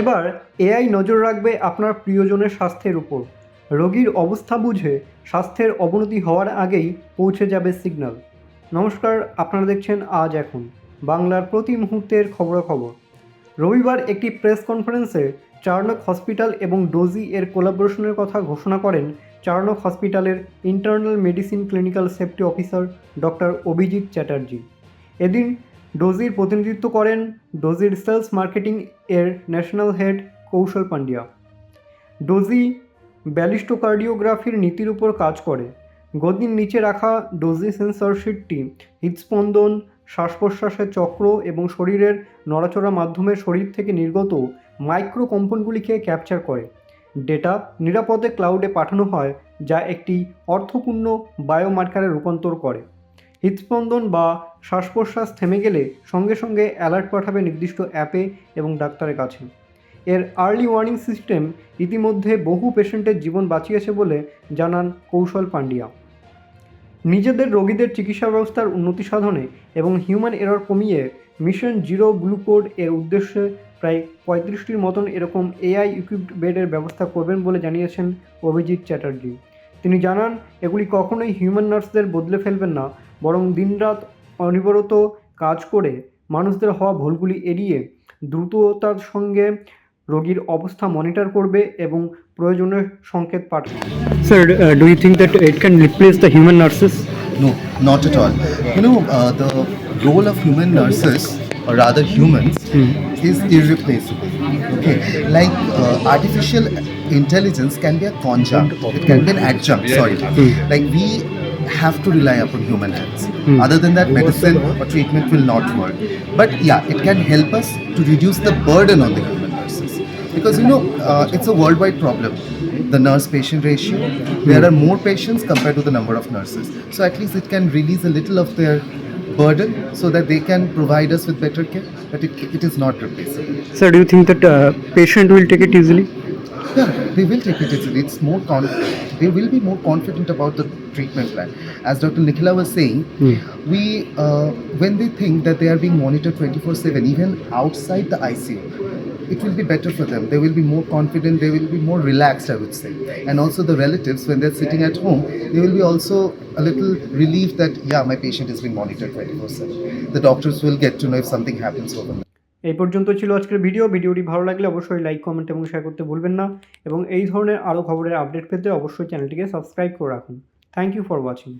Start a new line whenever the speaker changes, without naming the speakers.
এবার এআই নজর রাখবে আপনার প্রিয়জনের স্বাস্থ্যের উপর। রোগীর অবস্থা বুঝে স্বাস্থ্যের অবনতি হওয়ার আগেই পৌঁছে যাবে সিগন্যাল। নমস্কার, আপনারা দেখছেন আজ এখন বাংলার প্রতি মুহূর্তের খবরাখবর। রবিবার একটি প্রেস কনফারেন্সে চার্নক হসপিটাল এবং ডোজি এর কোলাবোরেশনের কথা ঘোষণা করেন চার্নক হসপিটালের internal medicine clinical safety officer doctor Abhijit Chatterjee. এদিন ডোজির প্রতিনিধিত্ব করেন ডোজির সেলস মার্কেটিং এর national head Kaushal Pandya. Dozee ব্যালিস্টোকার্ডিওগ্রাফির নীতির উপর কাজ করে। গদির নিচে রাখা ডোজি সেন্সর শিটটি হৃদস্পন্দন শ্বাস প্রশ্বাসের চক্র এবং শরীরের নড়াচড়া মাধ্যমে শরীর থেকে নির্গত মাইক্রো কম্পনগুলিকে ক্যাপচার করে। ডেটা নিরাপদে ক্লাউডে পাঠানো হয়, যা একটি অর্থপূর্ণ বায়োমার্কারে রূপান্তর করে। হৃদস্পন্দন বা শ্বাস প্রশ্বাস থেমে গেলে সঙ্গে সঙ্গে অ্যালার্ট পাঠাবে নির্দিষ্ট অ্যাপে এবং ডাক্তারের কাছে। এর আর্লি ওয়ার্নিং সিস্টেম ইতিমধ্যে বহু পেশেন্টের জীবন বাঁচিয়েছে বলে জানান কৌশল পান্ডিয়া নিজেদের রোগীদের চিকিৎসা ব্যবস্থার উন্নতি সাধনে এবং হিউম্যান এরর কমিয়ে মিশন জিরো ব্লু কোড এর উদ্দেশ্যে প্রায় পঁয়ত্রিশটির মতন এরকম এআই ইকুইপড বেডের ব্যবস্থা করবেন বলে জানিয়েছেন অভিজিৎ চ্যাটার্জি। তিনি জানান, এগুলি কখনোই হিউম্যান নার্সদের বদলে ফেলবেন না। বরং দিনরাত অনিবরত কাজ করে মানুষদের হওয়া ভুলগুলি এড়িয়ে দ্রুততার সঙ্গে রোগীর অবস্থা মনিটর করবে এবং প্রয়োজনে সংকেত পাঠাবে sir do you think that it can replace the human nurses
no not at all you know the role of human nurses or rather humans is irreplaceable okay like artificial intelligence can be a conjunct it can be adjunct sorry like we have to rely upon human hands. Hmm. Other than that, medicine or treatment will not work. But yeah, it can help us to reduce the burden on the human nurses. Because you know, uh, it's a worldwide problem. The nurse patient ratio, there hmm. are more patients compared to the number of nurses. So at least it can release a little of their burden so that they can provide us with better care, but it, it is not replaceable.
Sir, do you think that uh, patient will take it easily?
Yeah they will take it. Easily it's more con- they will be more confident about the treatment plan. As dr nikhila was saying we uh, when they think that they are being monitored 24/7 even outside the icu it will be better for them. They will be more confident they will be more relaxed i would say. And also the relatives when they're sitting at home they will be also a little relieved that yeah my patient is being monitored 24/7 the doctors will get to know if something happens overnight
এই পর্যন্ত ছিল আজকের video. ভিডিওটি ভালো লাগলে অবশ্যই like comment এবং share করতে ভুলবেন না। এবং এই ধরনের আরও খবরের আপডেট পেতে অবশ্যই চ্যানেলটিকে সাবস্ক্রাইব করে রাখুন। Thank you for watching